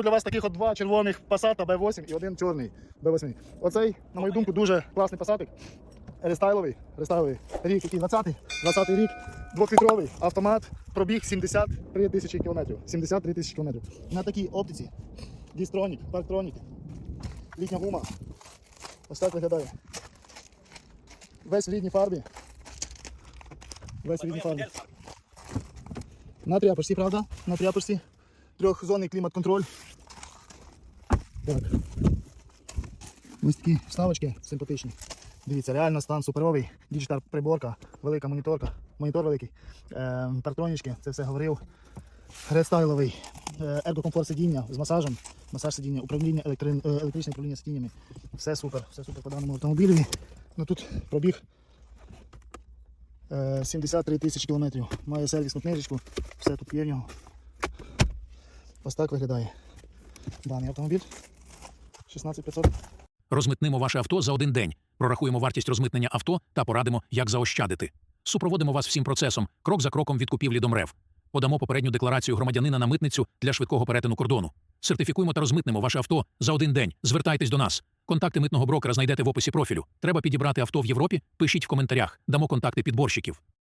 Для вас таких от два червоних Passat B8 і один чорний B8. Оцей, на мою думку, дуже класний пасатик. Рестайловий, рестайловий. Рік який 20-й, 20-й рік, двохлітровий автомат, пробіг 73 тисячі кілометрів. 73 тисячі кілометрів. На такій оптиці. Дістронік, парктронік, літня гума. Ось так виглядає. Весь в рідній фарбі. Весь в рідній фарбі. На тряпочці, правда? На тряпочці. Трьохзонний клімат-контроль. Так. Ось такі вставочки симпатичні. Дивіться, реально стан суперовий. Діджитал приборка, велика моніторка, монітор великий. Е, партронічки, це все говорив. Рестайловий. Е, ергокомфорт сидіння з масажем, масаж сидіння, управління електри... е, електричне управління сидіннями. Все супер, все супер по даному автомобілі. Ну тут пробіг е, 73 тисячі кілометрів. Має сервісну книжечку, все тут є в нього. Ось так виглядає даний автомобіль. 16500. Розмитнимо ваше авто за один день. Прорахуємо вартість розмитнення авто та порадимо, як заощадити. Супроводимо вас всім процесом, крок за кроком від купівлі до МРЕВ. Подамо попередню декларацію громадянина на митницю для швидкого перетину кордону. Сертифікуємо та розмитнемо ваше авто за один день. Звертайтесь до нас. Контакти митного брокера знайдете в описі профілю. Треба підібрати авто в Європі? Пишіть в коментарях. Дамо контакти підборщиків.